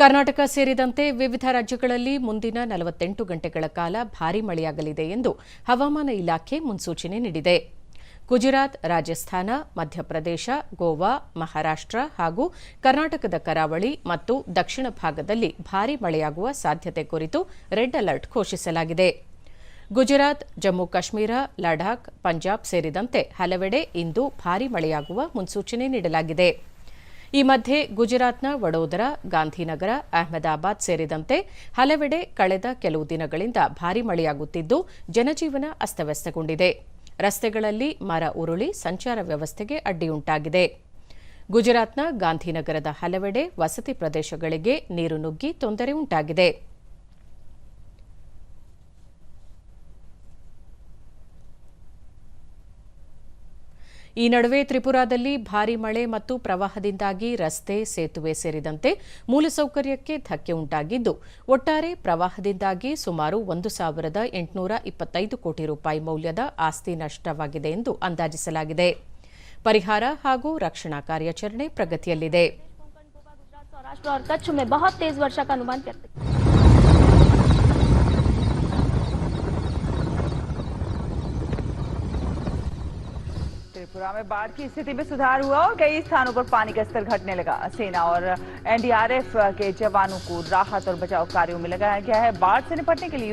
ಕರ್ನಾಟಕ ಸೇರಿದಂತೆ ವಿವಿಧ ರಾಜ್ಯಗಳಲ್ಲಿ ಮುಂದಿನ ನಲವತ್ತೆಂಟು ಗಂಟೆಗಳ ಕಾಲ ಭಾರೀ ಮಳೆಯಾಗಲಿದೆ ಎಂದು ಹವಾಮಾನ ಇಲಾಖೆ ಮುನ್ಸೂಚನೆ ನೀಡಿದೆ. ಗುಜರಾತ್, ರಾಜಸ್ಥಾನ, ಮಧ್ಯಪ್ರದೇಶ, ಗೋವಾ, ಮಹಾರಾಷ್ಟ್ರ ಹಾಗೂ ಕರ್ನಾಟಕದ ಕರಾವಳಿ ಮತ್ತು ದಕ್ಷಿಣ ಭಾಗದಲ್ಲಿ ಭಾರೀ ಮಳೆಯಾಗುವ ಸಾಧ್ಯತೆ ಕುರಿತು ರೆಡ್ ಅಲರ್ಟ್ ಘೋಷಿಸಲಾಗಿದೆ. ಗುಜರಾತ್, ಜಮ್ಮು ಕಾಶ್ಮೀರ, ಲಡಾಖ್, ಪಂಜಾಬ್ ಸೇರಿದಂತೆ ಹಲವೆಡೆ ಇಂದು ಭಾರೀ ಮಳೆಯಾಗುವ ಮುನ್ಸೂಚನೆ ನೀಡಲಾಗಿದೆ. ಈ ಮಧ್ಯೆ ಗುಜರಾತ್ನ ವಡೋದರ, ಗಾಂಧಿನಗರ, ಅಹಮದಾಬಾದ್ ಸೇರಿದಂತೆ ಹಲವೆಡೆ ಕಳೆದ ಕೆಲವು ದಿನಗಳಿಂದ ಭಾರೀ ಮಳೆಯಾಗುತ್ತಿದ್ದು, ಜನಜೀವನ ಅಸ್ತವ್ಯಸ್ತಗೊಂಡಿದೆ. ರಸ್ತೆಗಳಲ್ಲಿ ಮರ ಉರುಳಿ ಸಂಚಾರ ವ್ಯವಸ್ಥೆಗೆ ಅಡ್ಡಿಯುಂಟಾಗಿದೆ. ಗುಜರಾತ್ನ ಗಾಂಧಿನಗರದ ಹಲವೆಡೆ ವಸತಿ ಪ್ರದೇಶಗಳಿಗೆ ನೀರು ನುಗ್ಗಿ ತೊಂದರೆ ಉಂಟಾಗಿದೆ. ಈ ನಡುವೆ ತ್ರಿಪುರಾದಲ್ಲಿ ಭಾರೀ ಮಳೆ ಮತ್ತು ಪ್ರವಾಹದಿಂದಾಗಿ ರಸ್ತೆ, ಸೇತುವೆ ಸೇರಿದಂತೆ ಮೂಲಸೌಕರ್ಯಕ್ಕೆ ಧಕ್ಕೆ ಉಂಟಾಗಿದ್ದು, ಒಟ್ಟಾರೆ ಪ್ರವಾಹದಿಂದಾಗಿ ಸುಮಾರು ಒಂದು ಸಾವಿರದ ಎಂಟುನೂರ ಇಪ್ಪತ್ತೈದು ಕೋಟಿ ರೂಪಾಯಿ ಮೌಲ್ಯದ ಆಸ್ತಿ ನಷ್ಟವಾಗಿದೆ ಎಂದು ಅಂದಾಜಿಸಲಾಗಿದೆ. ಪರಿಹಾರ ಹಾಗೂ ರಕ್ಷಣಾ ಕಾರ್ಯಾಚರಣೆ ಪ್ರಗತಿಯಲ್ಲಿದೆ. त्रिपुरा में बाढ़ की स्थिति में सुधार हुआ और कई स्थानों पर पानी का स्तर घटने लगा। सेना और एनडीआरएफ के जवानों को राहत और बचाव कार्यों में लगाया गया है। बाढ़ से निपटने के लिए